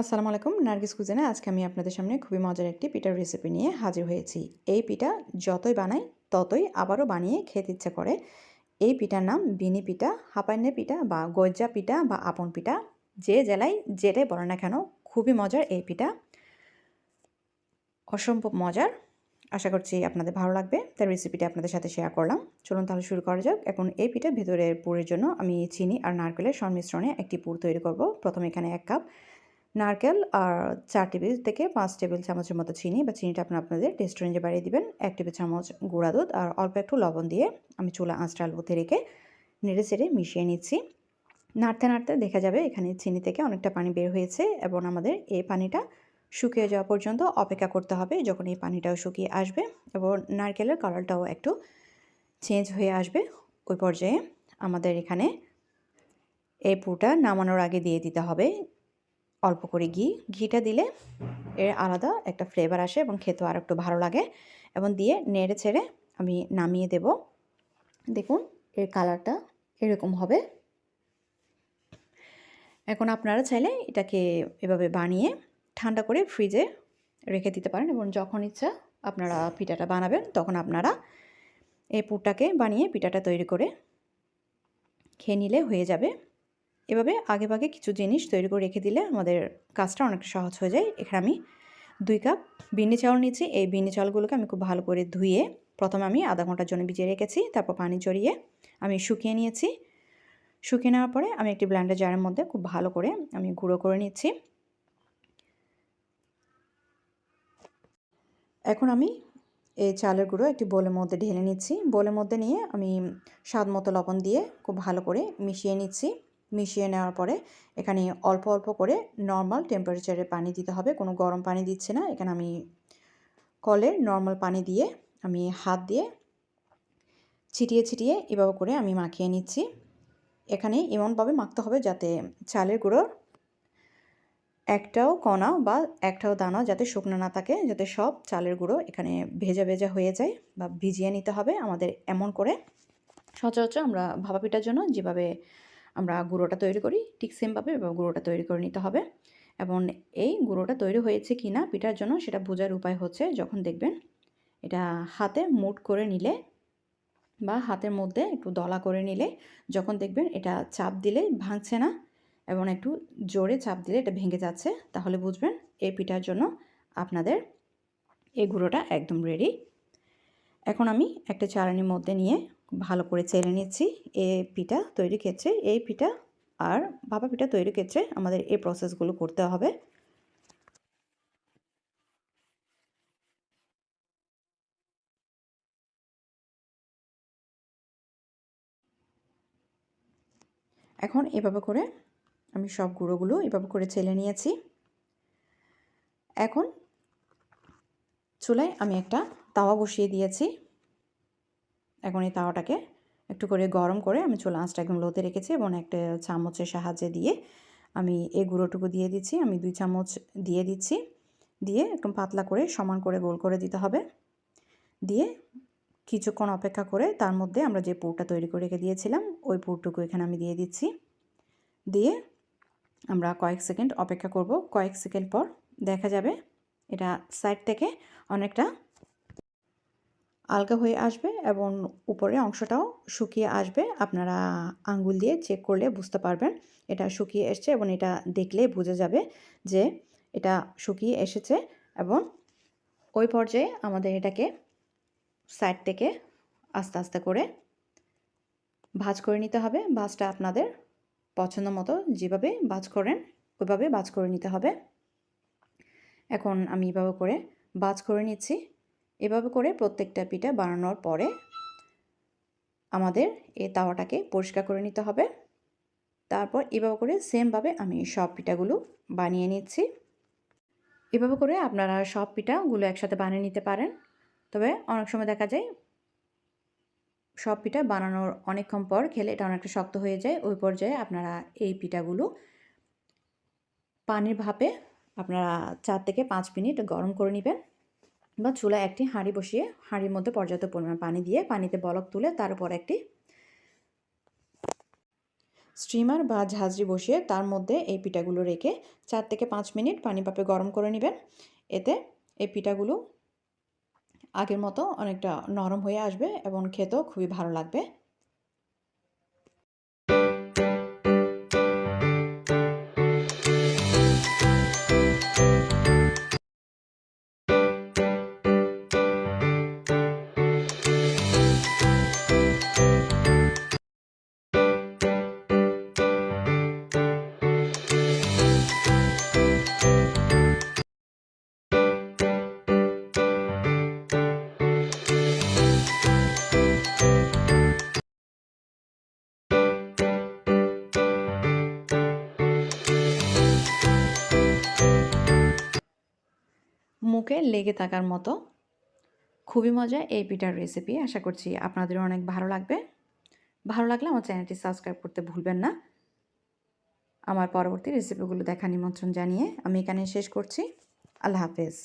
আসসালামু আলাইকুম, নার্গিস কুজিনে আজকে আমি আপনাদের সামনে খুবই মজার একটি পিঠার রেসিপি নিয়ে হাজির হয়েছি। এই পিঠা যতই বানাই, ততই আবারও বানিয়ে খেতে ইচ্ছে করে। এই পিঠার নাম বিনি পিঠা হাপান্নে পিঠা বা গজ্জা পিঠা বা আপন পিঠা, যে জেলায় যেটাই বলে না কেন, খুবই মজার এই পিঠা। অসম্ভব মজার। আশা করছি আপনাদের ভালো লাগবে। তার রেসিপিটা আপনাদের সাথে শেয়ার করলাম। চলুন তাহলে শুরু করা যাক। এখন এই পিঠা ভেতরের পুরের জন্য আমি চিনি আর নারকেলের সংমিশ্রণে একটি পুর তৈরি করব। প্রথমে এখানে এক কাপ নারকেল আর চার টেবিল থেকে পাঁচ টেবিল চামচের মতো চিনি বা চিনিটা আপনার আপনাদের টেস্ট রেঞ্জে বাড়িয়ে দিবেন। এক টেবিল চামচ গুঁড়া দুধ আর অল্প একটু লবণ দিয়ে আমি চুলা আঁচটা আলুতে রেখে নেড়ে চেড়ে মিশিয়ে নিচ্ছি। নাড়তে নাড়তে দেখা যাবে এখানে চিনি থেকে অনেকটা পানি বের হয়েছে এবং আমাদের এই পানিটা শুকিয়ে যাওয়া পর্যন্ত অপেক্ষা করতে হবে যখন এই পানিটাও শুকিয়ে আসবে এবং নারকেলের কালারটাও একটু চেঞ্জ হয়ে আসবে। ওই পর্যায়ে আমাদের এখানে এই পুরটা নামানোর আগে দিয়ে দিতে হবে। অল্প করে ঘি, ঘিটা দিলে এর আলাদা একটা ফ্লেভার আসে এবং খেতেও আর একটু ভালো লাগে এবং দিয়ে নেড়ে ছেড়ে আমি নামিয়ে দেব। দেখুন, এর কালারটা এরকম হবে। এখন আপনারা চাইলে এটাকে এভাবে বানিয়ে ঠান্ডা করে ফ্রিজে রেখে দিতে পারেন এবং যখন ইচ্ছা আপনারা পিঠাটা বানাবেন, তখন আপনারা এই পুরটাকে বানিয়ে পিঠাটা তৈরি করে খেয়ে নিলে হয়ে যাবে। এভাবে আগে ভাগে কিছু জিনিস তৈরি করে রেখে দিলে আমাদের কাজটা অনেক সহজ হয়ে যায়। এখানে আমি দুই কাপ বিন্নি চাউল নিচ্ছি এই বিন্নি চাউলগুলোকে আমি খুব ভালো করে ধুয়ে প্রথমে আমি আধা ঘণ্টার জন্য ভিজিয়ে রেখেছি, তারপর পানি চড়িয়ে আমি শুকিয়ে নিয়েছি। শুকিয়ে নেওয়ার পরে আমি একটি ব্ল্যান্ডার জারের মধ্যে খুব ভালো করে আমি গুঁড়ো করে নিচ্ছি। এখন আমি এই চালের গুঁড়ো একটি বোলের মধ্যে ঢেলে নিচ্ছি। বোলের মধ্যে নিয়ে আমি স্বাদ মতো লবণ দিয়ে খুব ভালো করে মিশিয়ে নিচ্ছি। মিশিয়ে নেওয়ার পরে এখানে অল্প অল্প করে নর্মাল টেম্পারেচারে পানি দিতে হবে। কোনো গরম পানি দিচ্ছে না। এখানে আমি কলের নর্মাল পানি দিয়ে আমি হাত দিয়ে ছিটিয়ে ছিটিয়ে এভাবে করে আমি মাখিয়ে নিচ্ছি। এখানে এমনভাবে মাখতে হবে যাতে চালের গুঁড়োর একটাও কণা বা একটাও দানা যাতে শুকনো না থাকে, যাতে সব চালের গুঁড়ো এখানে ভেজা ভেজা হয়ে যায় বা ভিজিয়ে নিতে হবে। আমাদের এমন করে সচরাচর আমরা ভাপা পিঠার জন্য যেভাবে আমরা গুঁড়োটা তৈরি করি, ঠিক সেমভাবে গুঁড়োটা তৈরি করে নিতে হবে। এবং এই গুঁড়োটা তৈরি হয়েছে কি না পিঠার জন্য সেটা বোঝার উপায় হচ্ছে যখন দেখবেন এটা হাতে মুট করে নিলে বা হাতের মধ্যে একটু দলা করে নিলে যখন দেখবেন এটা চাপ দিলে ভাঙছে না এবং একটু জোরে চাপ দিলে এটা ভেঙে যাচ্ছে, তাহলে বুঝবেন এই পিঠার জন্য আপনাদের এই গুঁড়োটা একদম রেডি এখন আমি একটা চারানির মধ্যে নিয়ে ভালো করে চেলে নিচ্ছি এ পিঠা তৈরি ক্ষেত্রে। এই পিঠা আর ভাপা পিঠা তৈরি ক্ষেত্রে আমাদের এই প্রসেসগুলো করতে হবে। এখন এভাবে করে আমি সব গুঁড়োগুলো এভাবে করে চেলে নিয়েছি। এখন চুলায় আমি একটা তাওয়া বসিয়ে দিয়েছি। এখন এই তাওয়াটাকে একটু করে গরম করে আমি চুলা আঁচটা একদম লোতে রেখেছি এবং একটা চামচের সাহায্যে দিয়ে আমি এই গুঁড়োটুকু দিয়ে দিচ্ছি। আমি দুই চামচ দিয়ে দিচ্ছি। দিয়ে একদম পাতলা করে সমান করে গোল করে দিতে হবে। দিয়ে কিছুক্ষণ অপেক্ষা করে তার মধ্যে আমরা যে পুরটা তৈরি করে রেখে দিয়েছিলাম, ওই পুরটুকু এখানে আমি দিয়ে দিচ্ছি। দিয়ে আমরা কয়েক সেকেন্ড অপেক্ষা করব। কয়েক সেকেন্ড পর দেখা যাবে এটা সাইড থেকে অনেকটা আলগা হয়ে আসবে এবং উপরের অংশটাও শুকিয়ে আসবে। আপনারা আঙ্গুল দিয়ে চেক করলে বুঝতে পারবেন এটা শুকিয়ে এসছে এবং এটা দেখলে বোঝা যাবে যে এটা শুকিয়ে এসেছে এবং ওই পর্যায়ে আমাদের এটাকে সাইড থেকে আস্তে আস্তে করে ভাজ করে নিতে হবে। ভাজটা আপনাদের পছন্দ মতো যেভাবে ভাজ করেন ওইভাবে ভাজ করে নিতে হবে। এখন আমি এভাবে করে ভাজ করে নিচ্ছি। এভাবে করে প্রত্যেকটা পিঠা বানানোর পরে আমাদের এই তাওয়াটাকে পরিষ্কার করে নিতে হবে। তারপর এভাবে করে সেমভাবে আমি সব পিঠাগুলো বানিয়ে নিচ্ছি। এভাবে করে আপনারা সব পিঠাগুলো একসাথে বানিয়ে নিতে পারেন। তবে অনেক সময় দেখা যায় সব পিঠা বানানোর অনেকক্ষণ পর খেলে এটা অনেকটা শক্ত হয়ে যায়। ওই পর্যায়ে আপনারা এই পিঠাগুলো পানির ভাপে আপনারা চার থেকে পাঁচ মিনিট গরম করে নেবেন। বা চুলায় একটি হাঁড়ি বসিয়ে হাঁড়ির মধ্যে পর্যাপ্ত পরিমাণ পানি দিয়ে পানিতে বলক তুলে তার উপর একটি স্টিমার বা ঝাঁঝরি বসিয়ে তার মধ্যে এই পিঠাগুলো রেখে চার থেকে পাঁচ মিনিট পানি পাপে গরম করে নেবেন। এতে এই পিঠাগুলো আগের মতো অনেকটা নরম হয়ে আসবে এবং খেতেও খুবই ভালো লাগবে। মুখে লেগে থাকার মতো। খুবই মজা এই পিঠার রেসিপি আশা করছি আপনাদের অনেক ভালো লাগবে। ভালো লাগলে আমার চ্যানেলটি সাবস্ক্রাইব করতে ভুলবেন না। আমার পরবর্তী রেসিপিগুলো দেখা নিমন্ত্রণ জানিয়ে আমি এখানে শেষ করছি। আল্লাহ হাফেজ।